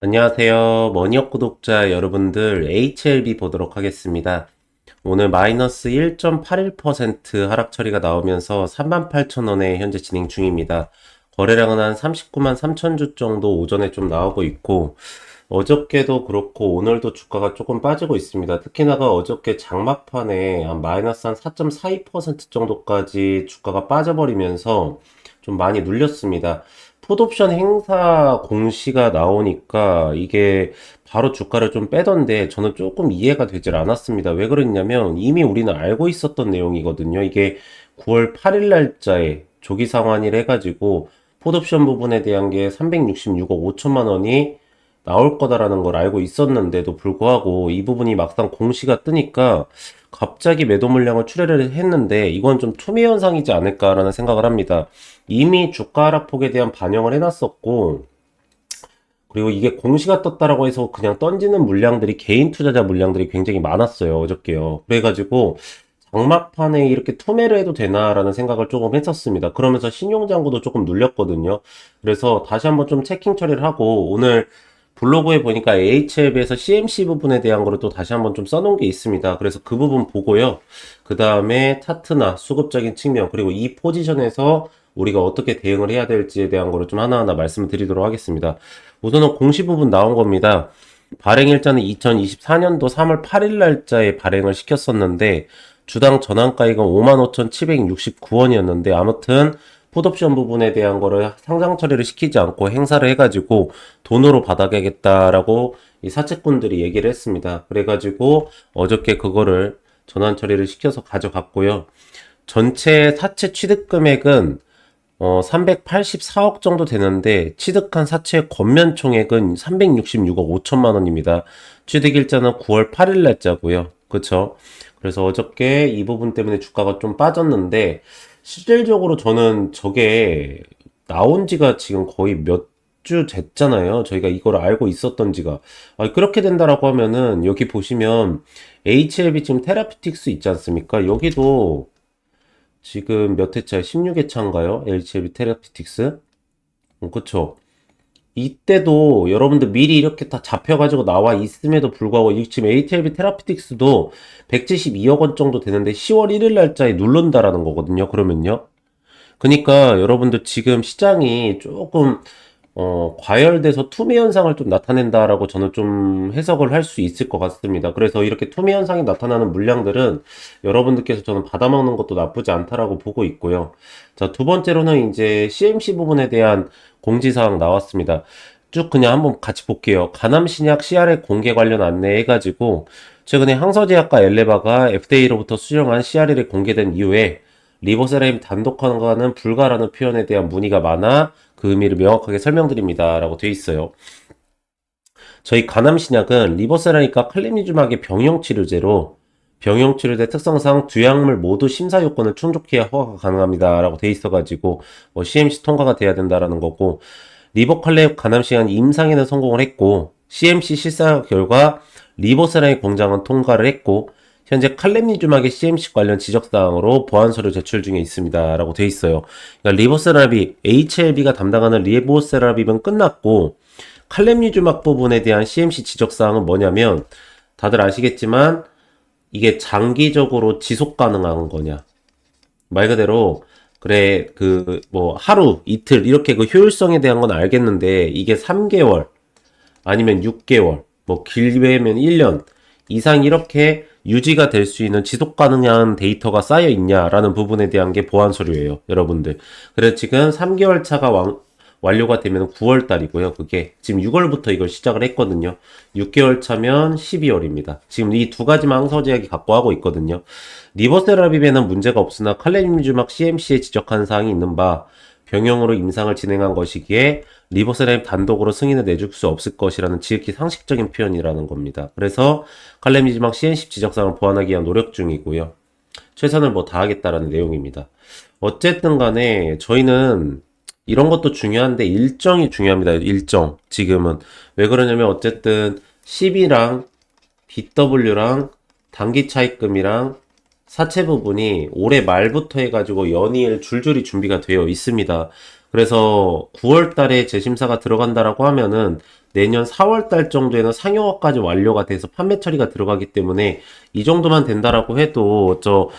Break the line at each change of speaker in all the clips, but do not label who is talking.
안녕하세요. 머니업 구독자 여러분들, HLB 보도록 하겠습니다. 오늘 마이너스 1.81% 하락 처리가 나오면서 38,000원에 현재 진행 중입니다. 거래량은 한 39만 3천 주 정도 오전에 좀 나오고 있고, 어저께도 그렇고 오늘도 주가가 조금 빠지고 있습니다. 특히나가 어저께 장막판에 한 마이너스 한 4.42% 정도까지 주가가 빠져버리면서 좀 많이 눌렸습니다. 풋옵션 행사 공시가 나오니까 이게 바로 주가를 좀 빼던데 저는 조금 이해가 되질 않았습니다. 왜 그랬냐면 이미 우리는 알고 있었던 내용이거든요. 이게 9월 8일 날짜에 조기 상환일 해가지고 풋옵션 부분에 대한 게 366억 5천만 원이 나올 거다라는 걸 알고 있었는데도 불구하고 이 부분이 막상 공시가 뜨니까 갑자기 매도 물량을 출회를 했는데 이건 좀 투매 현상이지 않을까라는 생각을 합니다. 이미 주가 하락폭에 대한 반영을 해놨었고 그리고 이게 공시가 떴다라고 해서 그냥 던지는 물량들이 개인 투자자 물량들이 굉장히 많았어요 어저께요. 그래가지고 장막판에 이렇게 투매를 해도 되나라는 생각을 조금 했었습니다. 그러면서 신용장구도 조금 눌렸거든요. 그래서 다시 한번 좀 체킹 처리를 하고 오늘 블로그에 보니까 HLB에서 CMC 부분에 대한 거를 또 다시 한번 좀 써놓은 게 있습니다. 그래서 그 부분 보고요. 그 다음에 차트나 수급적인 측면, 그리고 이 포지션에서 우리가 어떻게 대응을 해야 될지에 대한 거를 좀 하나하나 말씀을 드리도록 하겠습니다. 우선은 공시 부분 나온 겁니다. 발행 일자는 2024년도 3월 8일 날짜에 발행을 시켰었는데, 주당 전환가액은 55,769원이었는데, 아무튼 풋옵션 부분에 대한 거를 상장 처리를 시키지 않고 행사를 해가지고 돈으로 받아가겠다라고 이 사채꾼들이 얘기를 했습니다. 그래가지고 어저께 그거를 전환 처리를 시켜서 가져갔고요. 전체 사채 취득 금액은 어, 384억 정도 되는데 취득한 사채 권면 총액은 366억 5천만 원입니다. 취득 일자는 9월 8일 날짜고요. 그쵸? 그래서 어저께 이 부분 때문에 주가가 좀 빠졌는데 실질적으로 저는 저게 나온 지가 지금 거의 몇 주 됐잖아요. 저희가 이걸 알고 있었던 지가. 아, 그렇게 된다라고 하면은 여기 보시면 HLB 지금 테라피틱스 있지 않습니까? 여기도 지금 몇 회차? 16회차인가요? HLB 테라피틱스? 어, 그쵸. 이때도 여러분들 미리 이렇게 다 잡혀가지고 나와 있음에도 불구하고 이 지금 ATLB 테라피틱스도 172억 원 정도 되는데 10월 1일 날짜에 누른다라는 거거든요. 그러면요. 그러니까 여러분들 지금 시장이 조금 어, 과열돼서 투매 현상을 좀 나타낸다라고 저는 좀 해석을 할 수 있을 것 같습니다. 그래서 이렇게 투매 현상이 나타나는 물량들은 여러분들께서 저는 받아먹는 것도 나쁘지 않다라고 보고 있고요. 자, 두 번째로는 이제 CMC 부분에 대한 공지사항 나왔습니다. 쭉 그냥 한번 같이 볼게요. 가남신약 CR의 공개 관련 안내 해가지고 최근에 항서제약과 엘레바가 FDA로부터 수령한 CRL이 공개된 이후에 리보세라임 단독 환과는 불가라는 표현에 대한 문의가 많아 그 의미를 명확하게 설명드립니다. 라고 되어 있어요. 저희 가남신약은 리보세라임과 클리니주막의 병용치료제로 병용치료제 특성상 두 약물 모두 심사 요건을 충족해야 허가가 가능합니다. 라고 돼 있어가지고 뭐 CMC 통과가 돼야 된다라는 거고 리버칼레 가남시간 임상에는 성공을 했고 CMC 실사 결과 리보세라의 공장은 통과를 했고 현재 칼렘니주막의 CMC 관련 지적사항으로 보안서류 제출 중에 있습니다. 라고 돼 있어요. 그러니까 리보세라비, HLB가 담당하는 리보세라비는 끝났고 칼렘니주막 부분에 대한 CMC 지적사항은 뭐냐면 다들 아시겠지만 이게 장기적으로 지속 가능한 거냐. 말 그대로 그래 그 뭐 하루 이틀 이렇게 그 효율성에 대한 건 알겠는데 이게 3개월 아니면 6개월 뭐 길게면 1년 이상 이렇게 유지가 될 수 있는 지속 가능한 데이터가 쌓여 있냐라는 부분에 대한 게 보안 서류예요, 여러분들. 그래서 지금 3개월 차가 왕, 완료가 되면 9월 달이고요. 그게 지금 6월부터 이걸 시작을 했거든요. 6개월 차면 12월입니다. 지금 이 두 가지만 항서 제약이 갖고 하고 있거든요. 리버세라비에는 문제가 없으나 칼레님주막 CMC에 지적한 사항이 있는 바 병용으로 임상을 진행한 것이기에 리버세라임 단독으로 승인을 내줄 수 없을 것이라는 지극히 상식적인 표현이라는 겁니다. 그래서 칼레미지막 CNC 지적사항을 보완하기 위한 노력 중이고요. 최선을 뭐 다하겠다라는 내용입니다. 어쨌든 간에 저희는 이런 것도 중요한데 일정이 중요합니다. 일정. 지금은. 왜 그러냐면 어쨌든 10이랑 BW랑 단기 차입금이랑 사채 부분이 올해 말부터 해가지고 연이을 줄줄이 준비가 되어 있습니다. 그래서 9월 달에 재심사가 들어간다라고 하면은 내년 4월 달 정도에는 상용화까지 완료가 돼서 판매 처리가 들어가기 때문에 이 정도만 된다라고 해도 저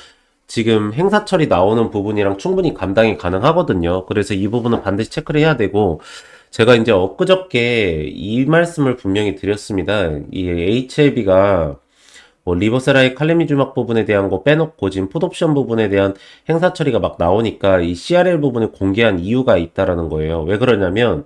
지금 행사 처리 나오는 부분이랑 충분히 감당이 가능하거든요. 그래서 이 부분은 반드시 체크를 해야 되고 제가 이제 엊그저께 이 말씀을 분명히 드렸습니다. 이 HLB가 뭐 리버세라의 칼레미 주막 부분에 대한 거 빼놓고 지금 풋옵션 부분에 대한 행사 처리가 막 나오니까 이 CRL 부분을 공개한 이유가 있다라는 거예요. 왜 그러냐면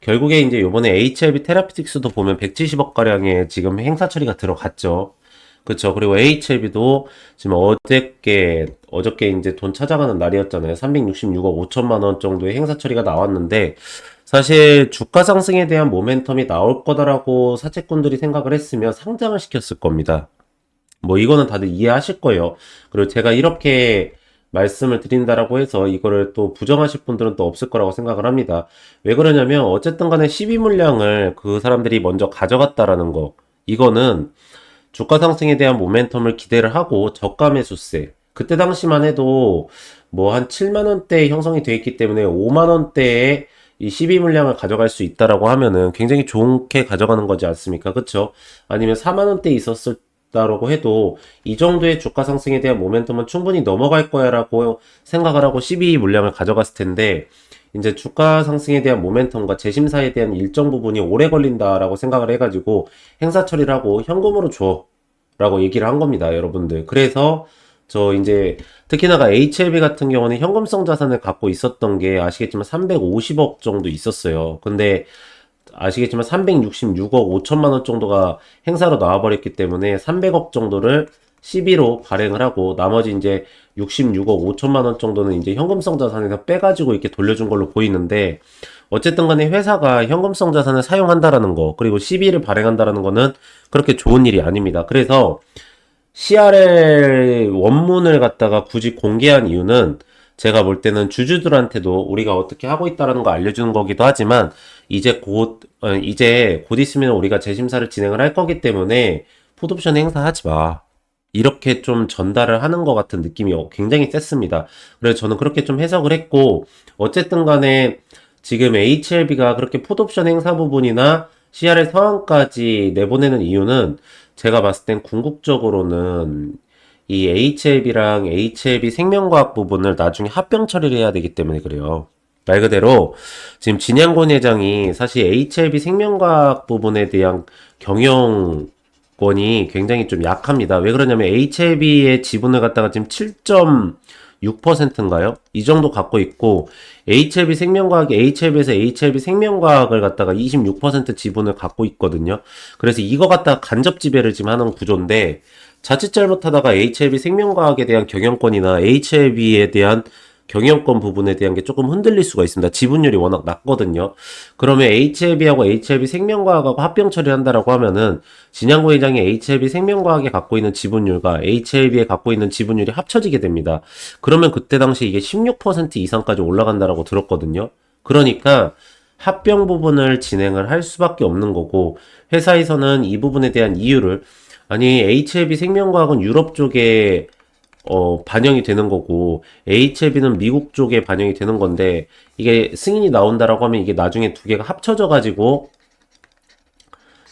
결국에 이제 요번에 HLB 테라피틱스도 보면 170억 가량의 지금 행사 처리가 들어갔죠. 그쵸. 그리고 HLB도 지금 어저께, 어저께 이제 돈 찾아가는 날이었잖아요. 366억 5천만 원 정도의 행사 처리가 나왔는데, 사실 주가 상승에 대한 모멘텀이 나올 거다라고 사채꾼들이 생각을 했으면 상장을 시켰을 겁니다. 뭐 이거는 다들 이해하실 거예요. 그리고 제가 이렇게 말씀을 드린다라고 해서 이거를 또 부정하실 분들은 또 없을 거라고 생각을 합니다. 왜 그러냐면 어쨌든 간에 12 물량을 그 사람들이 먼저 가져갔다라는 거. 이거는 주가 상승에 대한 모멘텀을 기대를 하고 저가 매수세. 그때 당시만 해도 뭐 한 7만 원대 형성이 돼 있기 때문에 5만 원대에 이 12 물량을 가져갈 수 있다라고 하면은 굉장히 좋게 가져가는 거지 않습니까? 그쵸? 아니면 4만 원대 있었을 다 라고 해도 이 정도의 주가 상승에 대한 모멘텀은 충분히 넘어갈 거야라고 생각을 하고 12 물량을 가져갔을 텐데 이제 주가 상승에 대한 모멘텀과 재심사에 대한 일정 부분이 오래 걸린다라고 생각을 해가지고 행사 처리를 하고 현금으로 줘라고 얘기를 한 겁니다, 여러분들. 그래서 저 이제 특히나가 HLB 같은 경우는 현금성 자산을 갖고 있었던 게 아시겠지만 350억 정도 있었어요. 근데 아시겠지만 366억 5천만 원 정도가 행사로 나와버렸기 때문에 300억 정도를 12로 발행을 하고 나머지 이제 66억 5천만 원 정도는 이제 현금성 자산에서 빼가지고 이렇게 돌려준 걸로 보이는데 어쨌든 간에 회사가 현금성 자산을 사용한다라는 거 그리고 12를 발행한다라는 거는 그렇게 좋은 일이 아닙니다. 그래서 CRL 원문을 갖다가 굳이 공개한 이유는 제가 볼 때는 주주들한테도 우리가 어떻게 하고 있다라는 거 알려주는 거기도 하지만 이제 곧 어, 이제 곧 있으면 우리가 재심사를 진행을 할 거기 때문에 풋옵션 행사하지 마. 이렇게 좀 전달을 하는 것 같은 느낌이 굉장히 셌습니다. 그래서 저는 그렇게 좀 해석을 했고 어쨌든 간에 지금 HLB가 그렇게 풋옵션 행사 부분이나 CRL 상황까지 내보내는 이유는 제가 봤을 땐 궁극적으로는 이 HLB랑 HLB 생명과학 부분을 나중에 합병 처리를 해야 되기 때문에 그래요. 말 그대로 지금 진양권 회장이 사실 HLB 생명과학 부분에 대한 경영권이 굉장히 좀 약합니다. 왜 그러냐면 HLB의 지분을 갖다가 지금 7.6%인가요? 이 정도 갖고 있고 HLB 생명과학이 HLB에서 HLB 생명과학을 갖다가 26% 지분을 갖고 있거든요. 그래서 이거 갖다가 간접 지배를 지금 하는 구조인데 자칫 잘못하다가 HLB 생명과학에 대한 경영권이나 HLB에 대한 경영권 부분에 대한 게 조금 흔들릴 수가 있습니다. 지분율이 워낙 낮거든요. 그러면 HLB하고 HLB 생명과학하고 합병 처리한다라고 하면은 진양고 회장이 HLB 생명과학에 갖고 있는 지분율과 HLB에 갖고 있는 지분율이 합쳐지게 됩니다. 그러면 그때 당시 이게 16% 이상까지 올라간다라고 들었거든요. 그러니까 합병 부분을 진행을 할 수밖에 없는 거고 회사에서는 이 부분에 대한 이유를 아니 HLB 생명과학은 유럽 쪽에 어, 반영이 되는 거고 HLB는 미국 쪽에 반영이 되는 건데 이게 승인이 나온다라고 하면 이게 나중에 두 개가 합쳐져 가지고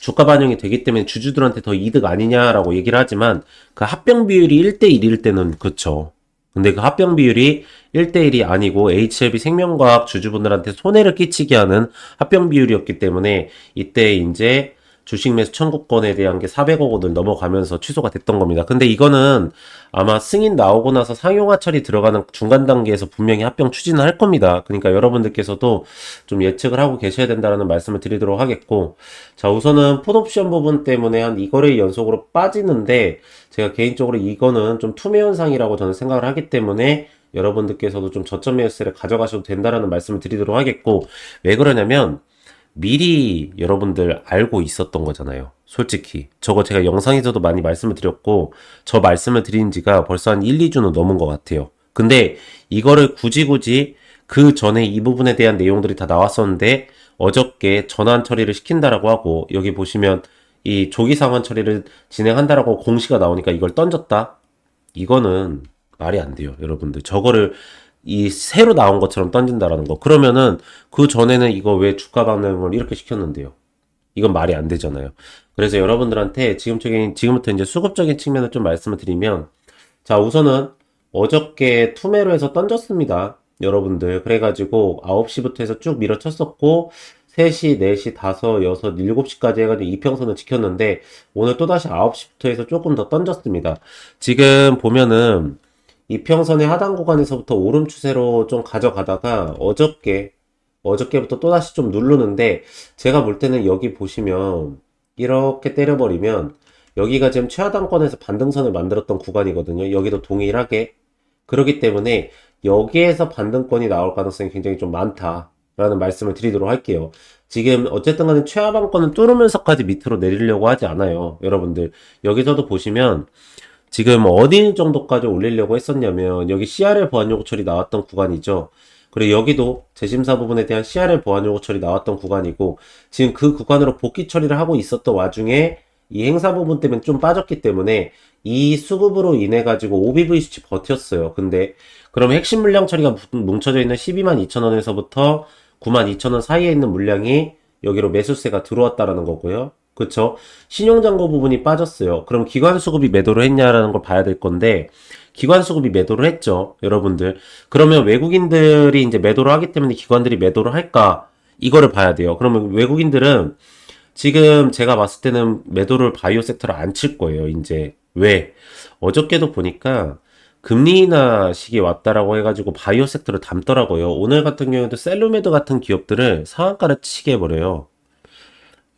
주가 반영이 되기 때문에 주주들한테 더 이득 아니냐라고 얘기를 하지만 그 합병 비율이 1대 1일 때는 그쵸. 근데 그 합병 비율이 1대1이 아니고 HLB 생명과학 주주분들한테 손해를 끼치게 하는 합병 비율이었기 때문에 이때 이제 주식 매수 청구권에 대한 게 400억 원을 넘어가면서 취소가 됐던 겁니다. 근데 이거는 아마 승인 나오고 나서 상용화 처리 들어가는 중간 단계에서 분명히 합병 추진을 할 겁니다. 그러니까 여러분들께서도 좀 예측을 하고 계셔야 된다는 말씀을 드리도록 하겠고 자 우선은 풋옵션 부분 때문에 한 이거래 연속으로 빠지는데 제가 개인적으로 이거는 좀 투매 현상이라고 저는 생각을 하기 때문에 여러분들께서도 좀 저점 매수세를 가져가셔도 된다라는 말씀을 드리도록 하겠고 왜 그러냐면 미리 여러분들 알고 있었던 거잖아요. 솔직히. 저거 제가 영상에서도 많이 말씀을 드렸고, 저 말씀을 드린 지가 벌써 한 1, 2주는 넘은 것 같아요. 근데 이거를 굳이 굳이 그 전에 이 부분에 대한 내용들이 다 나왔었는데, 어저께 전환 처리를 시킨다라고 하고, 여기 보시면 이 조기 상환 처리를 진행한다라고 공시가 나오니까 이걸 던졌다? 이거는 말이 안 돼요, 여러분들. 저거를 이 새로 나온 것처럼 던진다라는 거. 그러면은 그 전에는 이거 왜 주가 반응을 이렇게 시켰는데요? 이건 말이 안 되잖아요. 그래서 여러분들한테 지금적인 지금부터 이제 수급적인 측면을 좀 말씀을 드리면 자 우선은 어저께 투매로 해서 던졌습니다. 여러분들 그래 가지고 9시부터 해서 쭉 밀어쳤었고 3시, 4시, 5, 6, 7시까지 해가지고 이평선을 지켰는데 오늘 또다시 9시부터 해서 조금 더 던졌습니다. 지금 보면은 이평선의 하단 구간에서부터 오름 추세로 좀 가져가다가 어저께 어저께부터 또다시 좀 누르는데 제가 볼 때는 여기 보시면 이렇게 때려버리면 여기가 지금 최하단권에서 반등선을 만들었던 구간이거든요. 여기도 동일하게 그렇기 때문에 여기에서 반등권이 나올 가능성이 굉장히 좀 많다라는 말씀을 드리도록 할게요. 지금 어쨌든 간에 최하방권은 뚫으면서까지 밑으로 내리려고 하지 않아요. 여러분들 여기서도 보시면 지금 어디 정도까지 올리려고 했었냐면 여기 CRL 보안 요구 처리 나왔던 구간이죠. 그리고 여기도 재심사 부분에 대한 CRL 보안 요구 처리 나왔던 구간이고 지금 그 구간으로 복귀 처리를 하고 있었던 와중에 이 행사 부분 때문에 좀 빠졌기 때문에 이 수급으로 인해 가지고 OBV 수치 버텼어요. 근데 그럼 핵심 물량 처리가 뭉쳐져 있는 12만 2천 원에서부터 9만 2천 원 사이에 있는 물량이 여기로 매수세가 들어왔다라는 거고요. 그쵸? 신용잔고 부분이 빠졌어요. 그럼 기관 수급이 매도를 했냐라는 걸 봐야 될 건데, 기관 수급이 매도를 했죠. 여러분들. 그러면 외국인들이 이제 매도를 하기 때문에 기관들이 매도를 할까? 이거를 봐야 돼요. 그러면 외국인들은 지금 제가 봤을 때는 매도를 바이오 섹터를 안 칠 거예요. 이제. 왜? 어저께도 보니까 금리 인하 시기 왔다라고 해가지고 바이오 섹터를 담더라고요. 오늘 같은 경우에도 셀루메드 같은 기업들을 상한가를 치게 해버려요.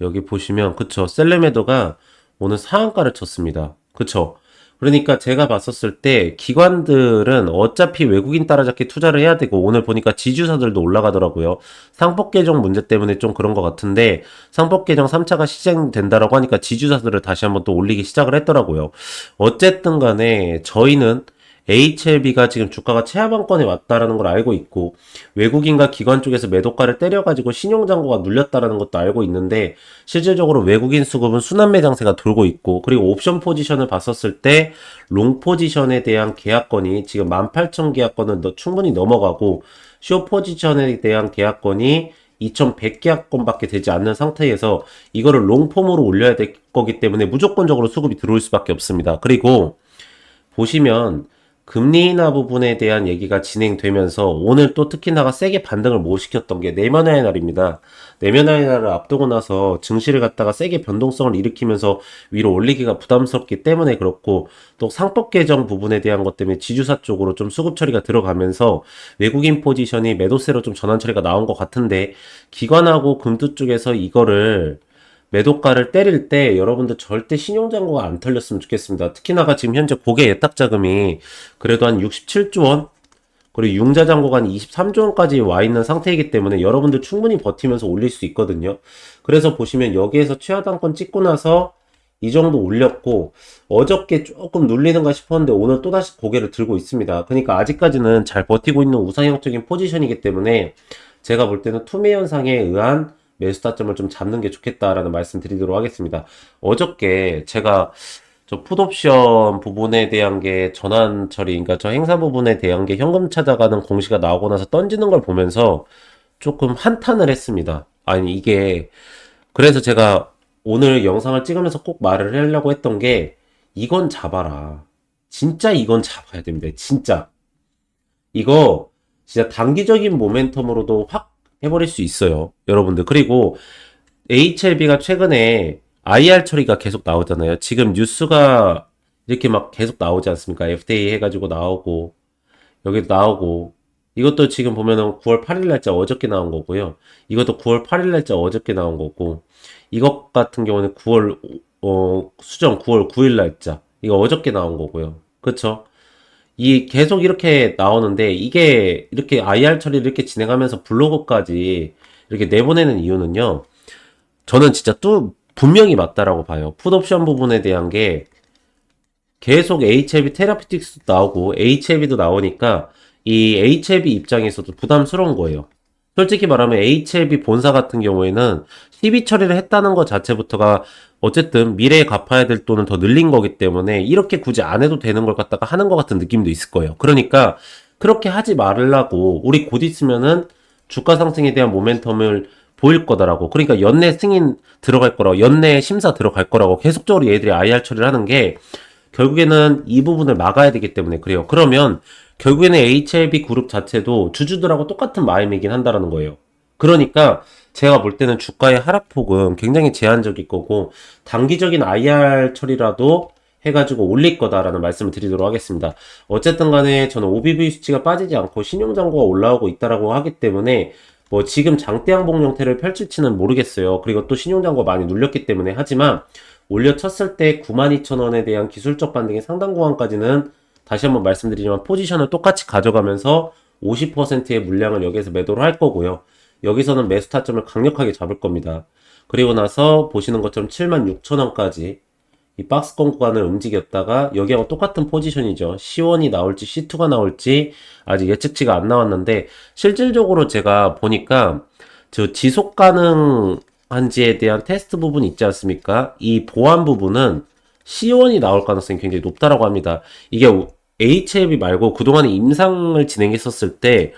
여기 보시면 그쵸 셀레메더가 오늘 상한가를 쳤습니다. 그쵸 그러니까 제가 봤었을 때 기관들은 어차피 외국인 따라잡기 투자를 해야 되고 오늘 보니까 지주사들도 올라가더라고요. 상법 개정 문제 때문에 좀 그런 것 같은데 상법 개정 3차가 시행된다라고 하니까 지주사들을 다시 한번 또 올리기 시작을 했더라고요. 어쨌든 간에 저희는 HLB가 지금 주가가 최하방권에 왔다라는 걸 알고 있고 외국인과 기관 쪽에서 매도가를 때려가지고 신용장고가 눌렸다라는 것도 알고 있는데 실질적으로 외국인 수급은 순환매 장세가 돌고 있고 그리고 옵션 포지션을 봤었을 때 롱 포지션에 대한 계약권이 지금 18,000 계약권은 충분히 넘어가고 쇼 포지션에 대한 계약권이 2100계약권밖에 되지 않는 상태에서 이거를 롱폼으로 올려야 될 거기 때문에 무조건적으로 수급이 들어올 수밖에 없습니다. 그리고 보시면 금리 인하 부분에 대한 얘기가 진행되면서 오늘 또 특히나가 세게 반등을 못 시켰던 게 내면화의 날입니다. 내면화의 날을 앞두고 나서 증시를 갖다가 세게 변동성을 일으키면서 위로 올리기가 부담스럽기 때문에 그렇고 또 상법 개정 부분에 대한 것 때문에 지주사 쪽으로 좀 수급 처리가 들어가면서 외국인 포지션이 매도세로 좀 전환 처리가 나온 것 같은데 기관하고 금두 쪽에서 이거를 매도가를 때릴 때 여러분들 절대 신용잔고가 안 털렸으면 좋겠습니다. 특히나가 지금 현재 고개 예탁자금이 그래도 한 67조 원 그리고 융자잔고가 한 23조 원까지 와 있는 상태이기 때문에 여러분들 충분히 버티면서 올릴 수 있거든요. 그래서 보시면 여기에서 최하단권 찍고 나서 이 정도 올렸고 어저께 조금 눌리는가 싶었는데 오늘 또다시 고개를 들고 있습니다. 그러니까 아직까지는 잘 버티고 있는 우상형적인 포지션이기 때문에 제가 볼 때는 투매 현상에 의한 매수 타점을 좀 잡는 게 좋겠다라는 말씀 드리도록 하겠습니다. 어저께 제가 저 풋옵션 부분에 대한 게 전환 처리, 그러니까 저 행사 부분에 대한 게 현금 찾아가는 공시가 나오고 나서 던지는 걸 보면서 조금 한탄을 했습니다. 아니, 이게, 그래서 제가 오늘 영상을 찍으면서 꼭 말을 하려고 했던 게, 이건 잡아라. 진짜 이건 잡아야 됩니다. 진짜. 이거, 진짜 단기적인 모멘텀으로도 확 해버릴 수 있어요. 여러분들. 그리고 HLB가 최근에 IR 처리가 계속 나오잖아요. 지금 뉴스가 이렇게 막 계속 나오지 않습니까? FDA 해가지고 나오고, 여기도 나오고, 이것도 지금 보면은 9월 8일 날짜 어저께 나온 거고요. 이것도 9월 8일 날짜 어저께 나온 거고, 이것 같은 경우는 9월, 어, 수정 9월 9일 날짜. 이거 어저께 나온 거고요. 그쵸? 이 계속 이렇게 나오는데 이게 이렇게 IR 처리를 이렇게 진행하면서 블로그까지 이렇게 내보내는 이유는요. 저는 진짜 또 분명히 맞다라고 봐요. 풋옵션 부분에 대한 게 계속 HLB 테라피틱스 나오고 HLB도 나오니까 이 HLB 입장에서도 부담스러운 거예요. 솔직히 말하면 HLB 본사 같은 경우에는 시비 처리를 했다는 것 자체부터가 어쨌든 미래에 갚아야 될 돈은 더 늘린 거기 때문에 이렇게 굳이 안 해도 되는 걸 갖다가 하는 것 같은 느낌도 있을 거예요. 그러니까 그렇게 하지 말라고 우리 곧 있으면은 주가 상승에 대한 모멘텀을 보일 거다라고. 그러니까 연내 승인 들어갈 거라고, 연내 심사 들어갈 거라고 계속적으로 얘들이 IR 처리를 하는 게 결국에는 이 부분을 막아야 되기 때문에 그래요. 그러면 결국에는 HLB 그룹 자체도 주주들하고 똑같은 마음이긴 한다라는 거예요. 그러니까 제가 볼 때는 주가의 하락폭은 굉장히 제한적일 거고 단기적인 IR 처리라도 해가지고 올릴 거다라는 말씀을 드리도록 하겠습니다. 어쨌든 간에 저는 OBV 수치가 빠지지 않고 신용장고가 올라오고 있다라고 하기 때문에 뭐 지금 장대항복 형태를 펼칠지는 모르겠어요. 그리고 또 신용장고 많이 눌렸기 때문에 하지만 올려쳤을 때 92,000원에 대한 기술적 반등의 상당 구간까지는 다시 한번 말씀드리지만 포지션을 똑같이 가져가면서 50%의 물량을 여기에서 매도를 할 거고요. 여기서는 매수 타점을 강력하게 잡을 겁니다. 그리고 나서 보시는 것처럼 76,000원까지 이 박스권 구간을 움직였다가 여기하고 똑같은 포지션이죠. C1이 나올지 C2가 나올지 아직 예측치가 안 나왔는데 실질적으로 제가 보니까 저 지속 가능한지에 대한 테스트 부분이 있지 않습니까? 이 보안 부분은 C1이 나올 가능성이 굉장히 높다라고 합니다. 이게 HLB 말고 그동안에 임상을 진행했었을 때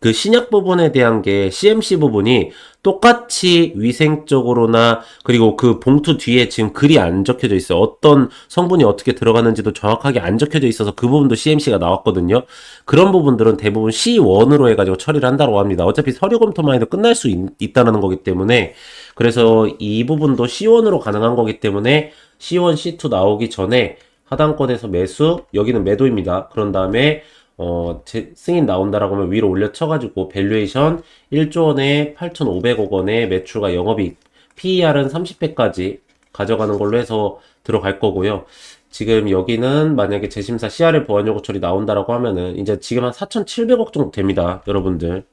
그 신약 부분에 대한 게 CMC 부분이 똑같이 위생적으로나 그리고 그 봉투 뒤에 지금 글이 안 적혀져 있어요. 어떤 성분이 어떻게 들어가는지도 정확하게 안 적혀져 있어서 그 부분도 CMC가 나왔거든요. 그런 부분들은 대부분 C1으로 해가지고 처리를 한다고 합니다. 어차피 서류 검토만 해도 끝날 수 있, 다는 거기 때문에 그래서 이 부분도 C1으로 가능한 거기 때문에 C1, C2 나오기 전에 하단권에서 매수, 여기는 매도입니다. 그런 다음에 어, 제, 승인 나온다라고 하면 위로 올려 쳐가지고 밸류에이션 1조 원에 8,500억 원의 매출과 영업이익, PER은 30배까지 가져가는 걸로 해서 들어갈 거고요. 지금 여기는 만약에 재심사 CRL 보완 요구 처리 나온다라고 하면은 이제 지금 한 4,700억 정도 됩니다. 여러분들.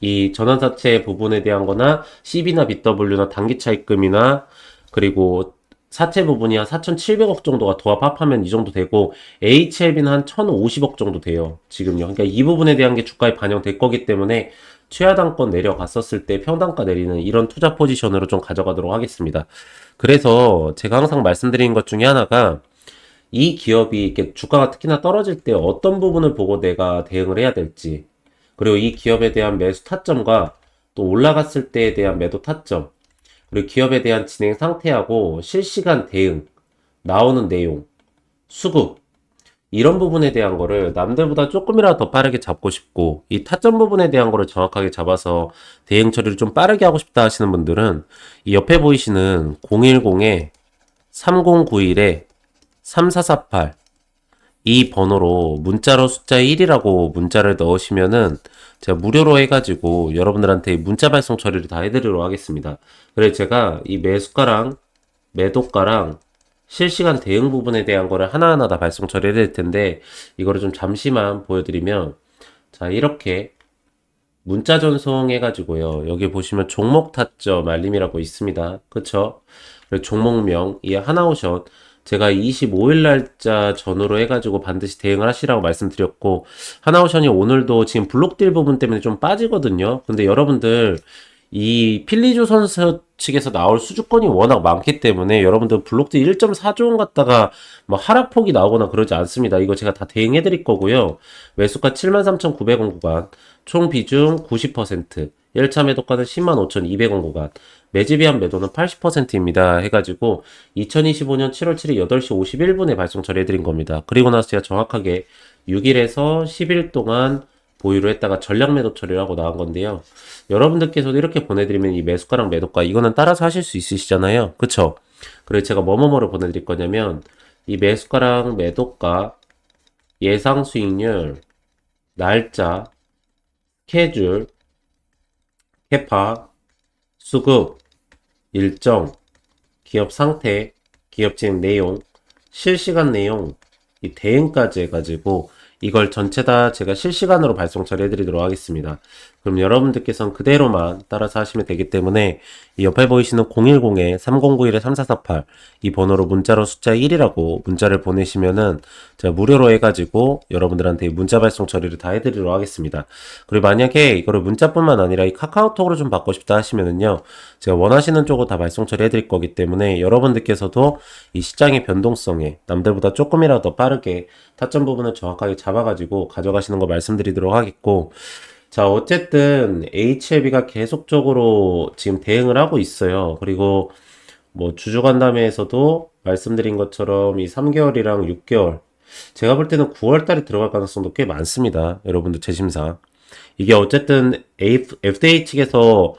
이 전환사채 부분에 대한 거나 CB나 BW나 단기 차입금이나 그리고 사채 부분이 한 4,700억 정도가 도합 합하면 이 정도 되고 HLB는 한 1,050억 정도 돼요. 지금요. 그러니까 이 부분에 대한 게 주가에 반영될 거기 때문에 최하단권 내려갔었을 때 평단가 내리는 이런 투자 포지션으로 좀 가져가도록 하겠습니다. 그래서 제가 항상 말씀드리는 것 중에 하나가 이 기업이 이렇게 주가가 특히나 떨어질 때 어떤 부분을 보고 내가 대응을 해야 될지 그리고 이 기업에 대한 매수 타점과 또 올라갔을 때에 대한 매도 타점 그리고 기업에 대한 진행 상태하고 실시간 대응, 나오는 내용, 수급, 이런 부분에 대한 거를 남들보다 조금이라도 더 빠르게 잡고 싶고, 이 타점 부분에 대한 거를 정확하게 잡아서 대응 처리를 좀 빠르게 하고 싶다 하시는 분들은, 이 옆에 보이시는 010에 3091에 3448, 이 번호로 문자로 숫자 1이라고 문자를 넣으시면은 제가 무료로 해가지고 여러분들한테 문자 발송 처리를 다 해드리도록 하겠습니다. 그래 제가 이 매수가랑 매도가랑 실시간 대응 부분에 대한 거를 하나하나 다 발송 처리해 드릴 텐데 이거를 좀 잠시만 보여드리면 자 이렇게 문자 전송해 가지고요. 여기 보시면 종목 타점 알림이라고 있습니다. 그쵸? 종목명 이 하나오션 제가 25일 날짜 전후로 해가지고 반드시 대응을 하시라고 말씀드렸고 하나오션이 오늘도 지금 블록딜 부분 때문에 좀 빠지거든요. 근데 여러분들 이 필리조 선수 측에서 나올 수주권이 워낙 많기 때문에 여러분들 블록딜 1.4조 원 갖다가 뭐 하락폭이 나오거나 그러지 않습니다. 이거 제가 다 대응해 드릴 거고요. 매수가 73,900원 구간, 총 비중 90%, 1차 매도가는 105,200원 구간, 매집이한 매도는 80%입니다. 해가지고 2025년 7월 7일 8시 51분에 발송 처리해드린 겁니다. 그리고 나서 제가 정확하게 6일에서 10일 동안 보유를 했다가 전략 매도 처리를 하고 나온 건데요. 여러분들께서도 이렇게 보내드리면 이 매수가랑 매도가 이거는 따라서 하실 수 있으시잖아요. 그쵸? 그래서 제가 뭐뭐뭐를 보내드릴 거냐면 이 매수가랑 매도가 예상 수익률 날짜 스케줄 캐파 수급 일정, 기업 상태, 기업 진행 내용, 실시간 내용, 이 대응까지 해가지고 이걸 전체 다 제가 실시간으로 발송 처리해드리도록 하겠습니다. 그럼 여러분들께서는 그대로만 따라서 하시면 되기 때문에 이 옆에 보이시는 010-3091-3448 이 번호로 문자로 숫자 1이라고 문자를 보내시면은 제가 무료로 해가지고 여러분들한테 문자 발송 처리를 다 해드리도록 하겠습니다. 그리고 만약에 이거를 문자뿐만 아니라 이 카카오톡으로 좀 받고 싶다 하시면은요 제가 원하시는 쪽으로 다 발송 처리해드릴 거기 때문에 여러분들께서도 이 시장의 변동성에 남들보다 조금이라도 더 빠르게 타점 부분을 정확하게 잡아가지고 가져가시는 거 말씀드리도록 하겠고 자, 어쨌든 HLB가 계속적으로 지금 대응을 하고 있어요. 그리고 뭐 주주간담회에서도 말씀드린 것처럼 이 3개월이랑 6개월 제가 볼 때는 9월 달에 들어갈 가능성도 꽤 많습니다. 여러분들 재심사. 이게 어쨌든 FDA 측에서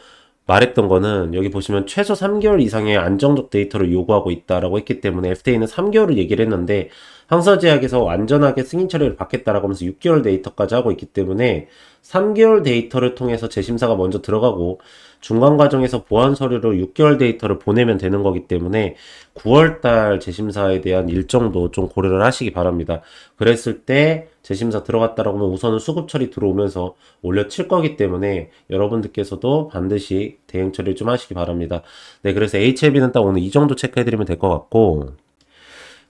말했던 거는 여기 보시면 최소 3개월 이상의 안정적 데이터를 요구하고 있다라고 했기 때문에 FDA는 3개월을 얘기를 했는데 항서제약에서 안전하게 승인 처리를 받겠다라고 하면서 6개월 데이터까지 하고 있기 때문에 3개월 데이터를 통해서 재심사가 먼저 들어가고 중간 과정에서 보안 서류로 6개월 데이터를 보내면 되는 거기 때문에 9월 달 재심사에 대한 일정도 좀 고려를 하시기 바랍니다. 그랬을 때 재심사 들어갔다라고 하면 우선은 수급 처리 들어오면서 올려칠 거기 때문에 여러분들께서도 반드시 대응 처리를 좀 하시기 바랍니다. 네, 그래서 HLB는 딱 오늘 이 정도 체크해드리면 될 것 같고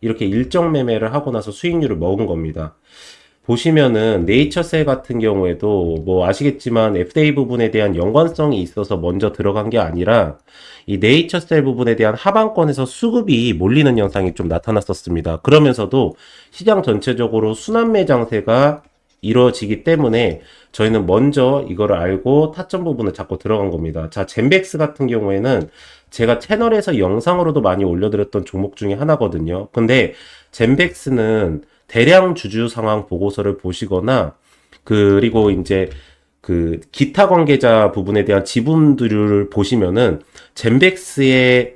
이렇게 일정 매매를 하고 나서 수익률을 먹은 겁니다. 보시면은 네이처셀 같은 경우에도 뭐 아시겠지만 FDA 부분에 대한 연관성이 있어서 먼저 들어간 게 아니라 이 네이처셀 부분에 대한 하방권에서 수급이 몰리는 현상이 좀 나타났었습니다. 그러면서도 시장 전체적으로 순환 매 장세가 이루어지기 때문에 저희는 먼저 이거를 알고 타점 부분을 잡고 들어간 겁니다. 자, 젠백스 같은 경우에는 제가 채널에서 영상으로도 많이 올려드렸던 종목 중에 하나거든요. 근데 젠백스는 대량 주주 상황 보고서를 보시거나 그리고 이제 그 기타 관계자 부분에 대한 지분들을 보시면은 젠백스의